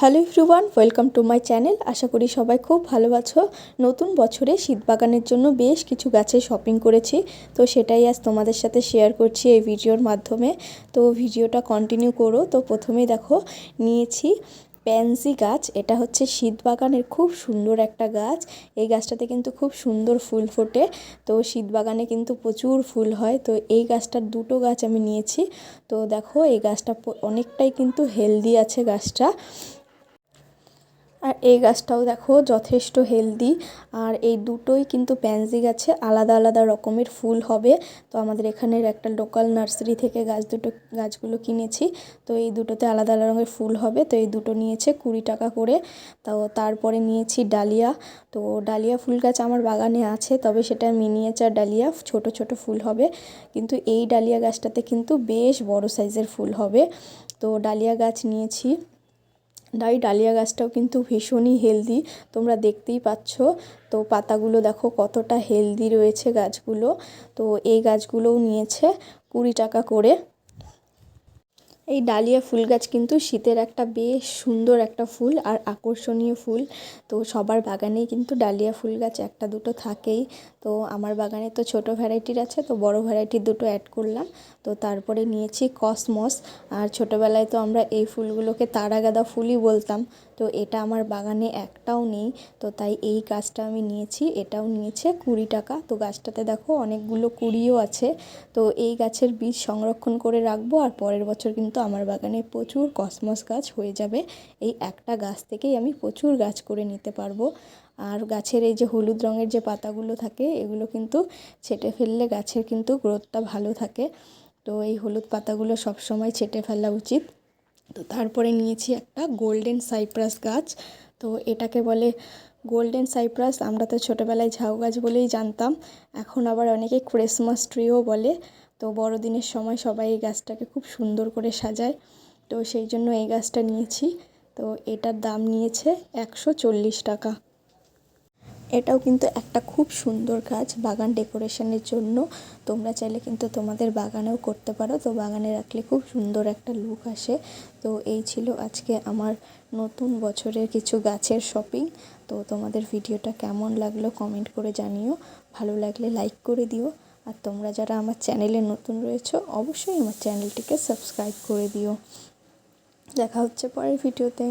Hello everyone, welcome to my channel. আশা করি সবাই খুব ভালো আছো। নতুন বছরে শীত বাগানের জন্য বেশ কিছু গাছের শপিং করেছি। তো সেটাই আজ তোমাদের সাথে শেয়ার করছি এই ভিডিওর মাধ্যমে। তো ভিডিওটা কন্টিনিউ করো। তো প্রথমেই দেখো, নিয়েছি প্যান্সি গাছ। এটা হচ্ছে শীত বাগানের খুব সুন্দর একটা গাছ। এই গাছটাতে কিন্তু খুব সুন্দর ফুল ফোটে। তো শীত বাগানে কিন্তু প্রচুর ফুল হয়। তো এই গাছটার দুটো গাছ আমি নিয়েছি। তো দেখো, এই গাছটা অনেকটাই কিন্তু হেলদি আছে গাছটা। এই গাছটাও দেখো যথেষ্ট হেলদি আর এই দুটোই কিন্তু প্যান্সি গাছে আলাদা আলাদা রকমের ফুল হবে। তো আমাদের এখানের একটা লোকাল নার্সারি থেকে গাছ দুটো, গাছগুলো কিনেছি। তো এই দুটোতে আলাদা আলাদা রঙের ফুল হবে। তো এই দুটো নিয়েছে কুড়ি টাকা করে। তো তারপরে নিয়েছি ডালিয়া। তো ডালিয়া ফুল গাছ আমার বাগানে আছে, তবে সেটা মিনিয়েচার ডালিয়া, ছোট ছোট ফুল হবে। কিন্তু এই ডালিয়া গাছটাতে কিন্তু বেশ বড় সাইজের ফুল হবে। তো ডালিয়া গাছ নিয়েছি। ডাই ডালিয়া গাছটাও কিন্তু ভীষণই হেলদি তোমরা দেখতেই পাচ্ছ। তো পাতাগুলো দেখো কতটা হেলদি রয়েছে গাছগুলো। তো এই গাছগুলোও নিয়েছে কুড়ি টাকা করে। এই ডালিয়া ফুল গাছ কিন্তু শীতের একটা বেশ সুন্দর একটা ফুল আর আকর্ষণীয় ফুল। তো সবার বাগানেই কিন্তু ডালিয়া ফুল গাছ একটা দুটো থাকেই। তো আমার বাগানে তো ছোট ভ্যারাইটির আছে, তো বড় ভ্যারাইটির দুটো অ্যাড করলাম। তো তারপরে নিয়েছি কসমস আর ছোটোবেলায় তো আমরা এই ফুলগুলোকে তারা গাঁদা ফুলই বলতাম। তো এটা আমার বাগানে একটাও নেই, তো তাই এই গাছটা আমি নিয়েছি। এটাও নিয়েছে কুড়ি টাকা। তো গাছটাতে দেখো অনেকগুলো কুড়িও আছে। তো এই গাছের বীজ সংরক্ষণ করে রাখব আর পরের বছর কিন্তু আমার বাগানে প্রচুর কসমস গাছ হয়ে যাবে। এই একটা গাছ থেকেই আমি প্রচুর গাছ করে নিতে পারব। আর গাছের এই যে হলুদ রঙের যে পাতাগুলো থাকে, এগুলো কিন্তু ছেটে ফেললে গাছের কিন্তু গ্রোথটা ভালো থাকে। তো এই হলুদ পাতাগুলো সবসময় ছেটে ফেলা উচিত। তো তারপরে নিয়েছি একটা গোল্ডেন সাইপ্রাস গাছ। তো এটাকে বলে গোল্ডেন সাইপ্রাস, আমরা তো ছোটোবেলায় ঝাউ গাছ বলেই জানতাম, এখন আবার অনেকে ক্রিসমাস ট্রিও বলে। তো বড়দিনের সময় সবাই এই গাছটাকে খুব সুন্দর করে সাজায়। তো সেই জন্য এই গাছটা নিয়েছি। তো এটার দাম নিয়েছে একশো চল্লিশ টাকা। এটাও কিন্তু একটা খুব সুন্দর গাছ বাগান ডেকোরেশনের জন্য। তোমরা চাইলে কিন্তু তোমাদের বাগানেও করতে পারো। তো বাগানে রাখলে খুব সুন্দর একটা লুক আসে। তো এই ছিল আজকে আমার নতুন বছরের কিছু গাছের শপিং। তো তোমাদের ভিডিওটা কেমন লাগল কমেন্ট করে জানিও। ভালো লাগলে লাইক করে দিও। আর তোমরা যারা আমার চ্যানেলে নতুন রয়েছো, অবশ্যই আমার চ্যানেলটিকে সাবস্ক্রাইব করে দিও। দেখা হচ্ছে পরের ভিডিওতে।